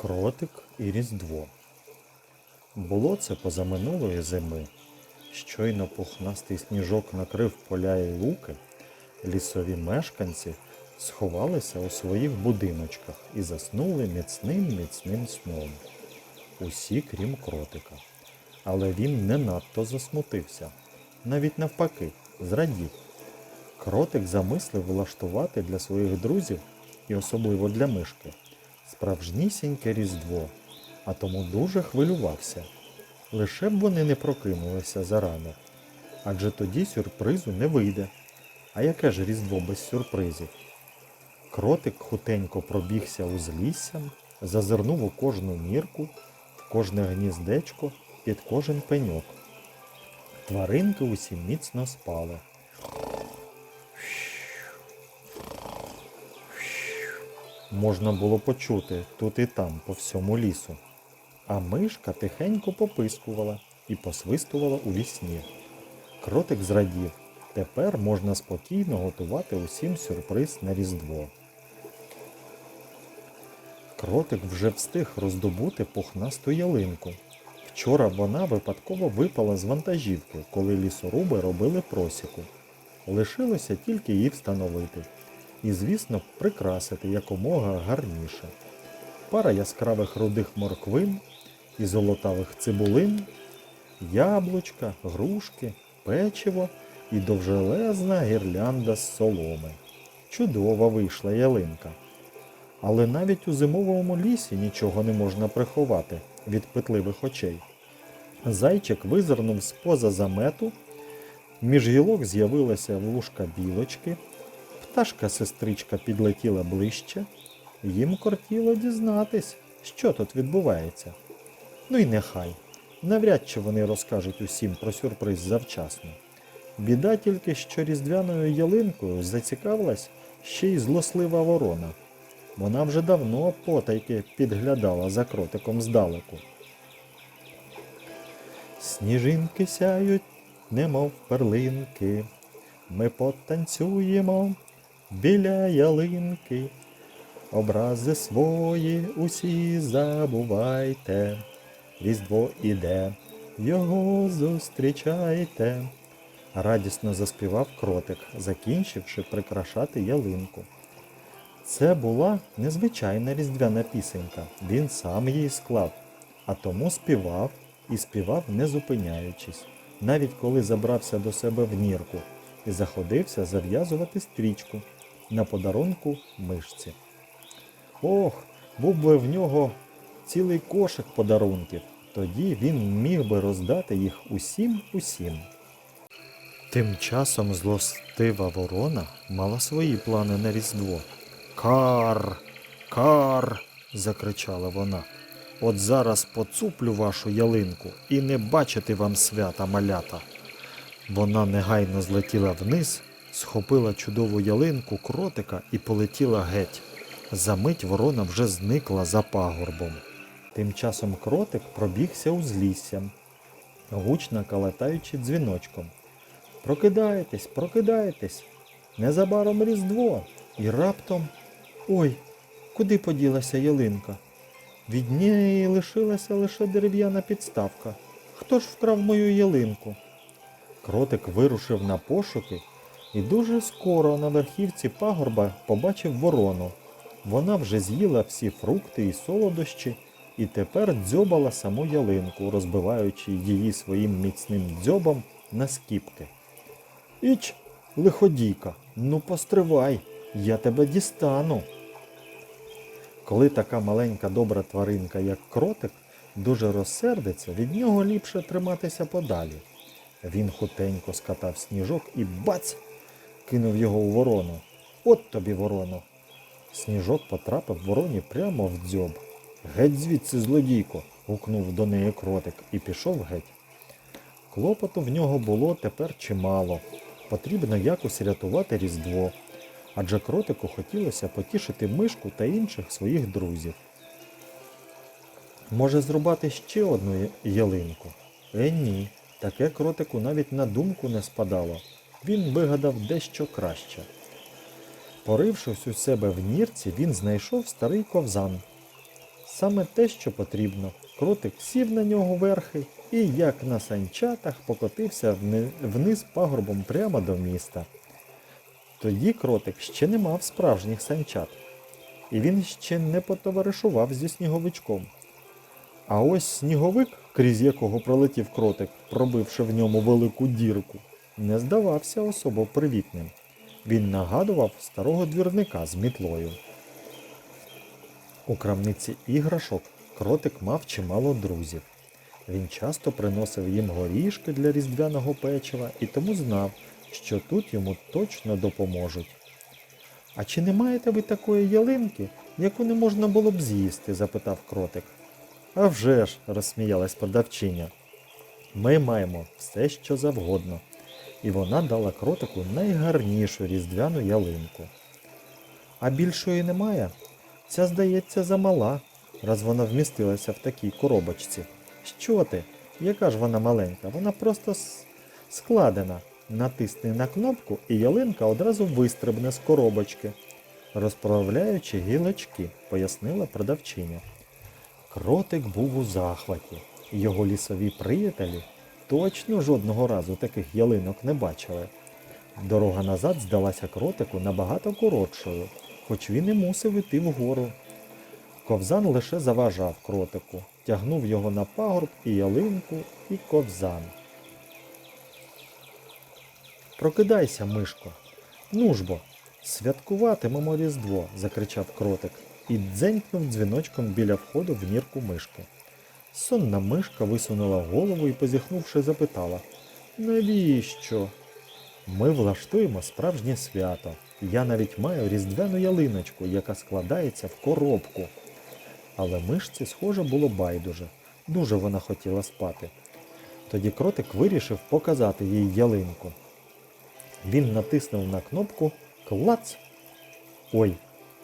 Кротик і Різдво. Було це позаминулої зими. Щойно пухнастий сніжок накрив поля і луки, лісові мешканці сховалися у своїх будиночках і заснули міцним міцним сном. Усі, крім кротика. Але він не надто засмутився. Навіть навпаки, зрадів. Кротик замислив влаштувати для своїх друзів, і особливо для мишки, справжнісіньке різдво, а тому дуже хвилювався. Лише б вони не прокинулися зарано, адже тоді сюрпризу не вийде. А яке ж різдво без сюрпризів? Кротик хутенько пробігся узліссям, зазирнув у кожну нірку, в кожне гніздечко, під кожен пеньок. Тваринки усі міцно спали. Можна було почути тут і там, по всьому лісу. А мишка тихенько попискувала і посвистувала у вісні. Кротик зрадів. Тепер можна спокійно готувати усім сюрприз на Різдво. Кротик вже встиг роздобути пухнасту ялинку. Вчора вона випадково випала з вантажівки, коли лісоруби робили просіку. Лишилося тільки її встановити. І, звісно, прикрасити якомога гарніше. Пара яскравих рудих морквин і золотавих цибулин, яблучка, грушки, печиво і довжелезна гірлянда з соломи. Чудова вийшла ялинка. Але навіть у зимовому лісі нічого не можна приховати від питливих очей. Зайчик визирнув з-поза замету, між гілок з'явилася вушка білочки, пташка-сестричка підлетіла ближче. Їм кортіло дізнатись, що тут відбувається. Ну і нехай. Навряд чи вони розкажуть усім про сюрприз завчасно. Біда тільки, що різдвяною ялинкою зацікавилась ще й злослива ворона. Вона вже давно потайки підглядала за кротиком здалеку. Сніжинки сяють, немов перлинки. Ми потанцюємо біля ялинки. Образи свої усі забувайте. Різдво іде, його зустрічайте. Радісно заспівав кротик, закінчивши прикрашати ялинку. Це була незвичайна різдвяна пісенька. Він сам її склав, а тому співав і співав не зупиняючись, навіть коли забрався до себе в нірку і заходився зав'язувати стрічку на подарунку мишці. Ох, був би в нього цілий кошик подарунків, тоді він міг би роздати їх усім усім. Тим часом злостива ворона мала свої плани на Різдво. Кар, кар. закричала вона. От зараз поцуплю вашу ялинку і не бачити вам свята малята. Вона негайно злетіла вниз, схопила чудову ялинку кротика і полетіла геть. Замить ворона вже зникла за пагорбом. Тим часом кротик пробігся узліссям, гучно калатаючи дзвіночком. Прокидайтесь, прокидайтесь. Незабаром Різдво. І раптом. Ой, куди поділася ялинка? Від неї лишилася лише дерев'яна підставка. Хто ж вкрав мою ялинку? Кротик вирушив на пошуки і дуже скоро на верхівці пагорба побачив ворону. Вона вже з'їла всі фрукти і солодощі і тепер дзьобала саму ялинку, розбиваючи її своїм міцним дзьобом на скіпки. Іч, лиходійка, ну постривай, я тебе дістану. Коли така маленька добра тваринка, як кротик, дуже розсердиться, від нього ліпше триматися подалі. Він хутенько скатав сніжок і бац! Кинув його у ворону. От тобі вороно. Сніжок потрапив вороні прямо в дзьоб. Геть звідси, злодійко. гукнув до неї кротик і пішов геть. Клопоту в нього було тепер чимало. Потрібно якось рятувати Різдво. Адже кротику хотілося потішити мишку та інших своїх друзів. Може зрубати ще одну ялинку? Е, ні. Таке кротику навіть на думку не спадало. Він вигадав дещо краще. Порившись у себе в нірці, він знайшов старий ковзан. Саме те, що потрібно. Кротик сів на нього верхи і, як на санчатах, покотився вниз пагорбом прямо до міста. Тоді кротик ще не мав справжніх санчат, і він ще не потоваришував зі сніговичком. А ось сніговик, крізь якого пролетів кротик, пробивши в ньому велику дірку, не здавався особо привітним. Він нагадував старого двірника з мітлою. У крамниці іграшок кротик мав чимало друзів. Він часто приносив їм горішки для різдвяного печива і тому знав, що тут йому точно допоможуть. А чи не маєте ви такої ялинки, яку не можна було б з'їсти? запитав кротик. «А вже ж, розсміялась продавчиня. Ми маємо все, що завгодно. І вона дала кротику найгарнішу різдвяну ялинку. А більшої немає. Ця, здається, замала, раз вона вмістилася в такій коробочці. Що ти? Яка ж вона маленька? Вона просто складена. Натисни на кнопку, і ялинка одразу вистрибне з коробочки, розправляючи гілочки, пояснила продавчиня. Кротик був у захваті. Його лісові приятелі точно жодного разу таких ялинок не бачили. Дорога назад здалася кротику набагато коротшою, хоч він і мусив іти вгору. Ковзан лише заважав кротику, тягнув його на пагорб і ялинку, і ковзан. Прокидайся, мишко. Ну бо, святкуватимемо Різдво, закричав кротик і дзенькнув дзвіночком біля входу в нірку мишки. Сонна мишка висунула голову і, позіхнувши, запитала Навіщо? Ми влаштуємо справжнє свято. Я навіть маю різдвяну ялиночку, яка складається в коробку. Але мишці, схоже, було байдуже. Дуже вона хотіла спати. Тоді кротик вирішив показати їй ялинку. Він натиснув на кнопку Клац. Ой,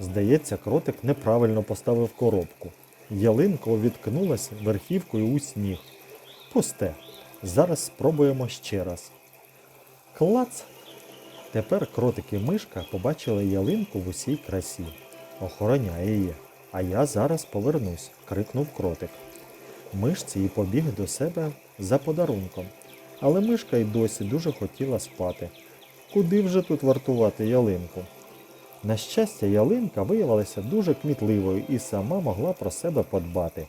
здається, кротик неправильно поставив коробку. Ялинка увіткнулася верхівкою у сніг. Пусте. Зараз спробуємо ще раз. Клац. Тепер кротик і мишка побачили ялинку в усій красі. Охороняє її. А я зараз повернусь, крикнув кротик. Мишці і побіг до себе за подарунком. Але мишка й досі дуже хотіла спати. Куди вже тут вартувати ялинку? На щастя, ялинка виявилася дуже кмітливою і сама могла про себе подбати.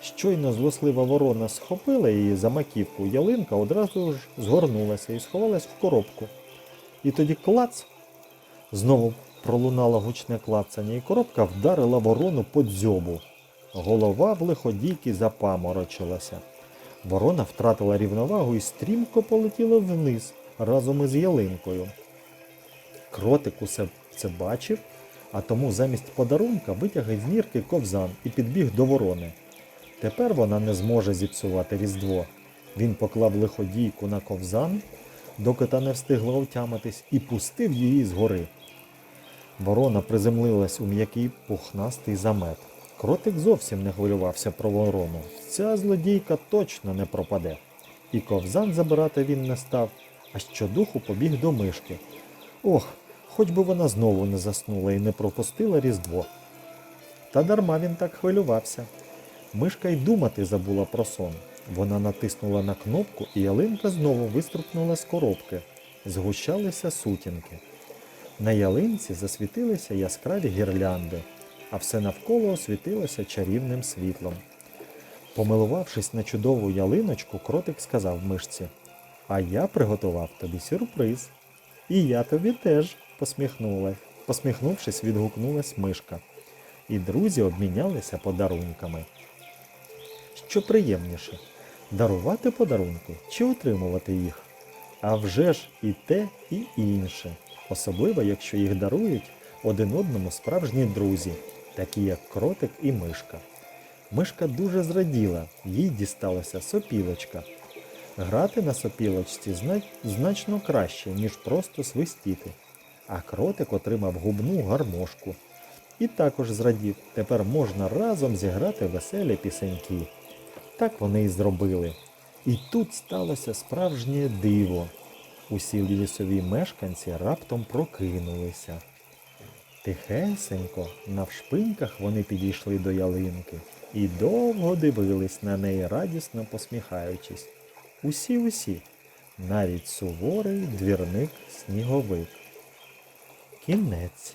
Щойно злослива ворона схопила її за маківку, ялинка одразу ж згорнулася і сховалась в коробку. І тоді клац знову пролунало гучне клацання, і коробка вдарила ворону по дзьобу. Голова в лиходійки запаморочилася. Ворона втратила рівновагу і стрімко полетіла вниз разом із ялинкою. Кротик усе це бачив, а тому замість подарунка витяг із нірки ковзан і підбіг до ворони. Тепер вона не зможе зіпсувати Різдво. Він поклав лиходійку на ковзан, доки та не встигла отямитись, і пустив її згори. Ворона приземлилась у м'який пухнастий замет. Кротик зовсім не хвилювався про ворону. Ця злодійка точно не пропаде. І ковзан забирати він не став, а щодуху побіг до мишки. Ох, хоч би вона знову не заснула і не пропустила Різдво. Та дарма він так хвилювався. Мишка й думати забула про сон. Вона натиснула на кнопку, і ялинка знову виструпнула з коробки. Згущалися сутінки. На ялинці засвітилися яскраві гірлянди, а все навколо освітилося чарівним світлом. Помилувавшись на чудову ялиночку, кротик сказав мишці, а я приготував тобі сюрприз. І я тобі теж, посміхнулась. Посміхнувшись, відгукнулась мишка. І друзі обмінялися подарунками. Що приємніше, дарувати подарунки чи отримувати їх? А вже ж і те, і інше, особливо якщо їх дарують один одному справжні друзі, такі як кротик і мишка. Мишка дуже зраділа, їй дісталася сопілочка. Грати на сопілочці значно краще, ніж просто свистіти. А кротик отримав губну гармошку. І також зрадів, тепер можна разом зіграти веселі пісеньки. Так вони і зробили. І тут сталося справжнє диво. Усі лісові мешканці раптом прокинулися. Тихесенько, навшпиньках вони підійшли до ялинки і довго дивились на неї, радісно посміхаючись. Усі усі, навіть суворий двірник сніговик. Кінець.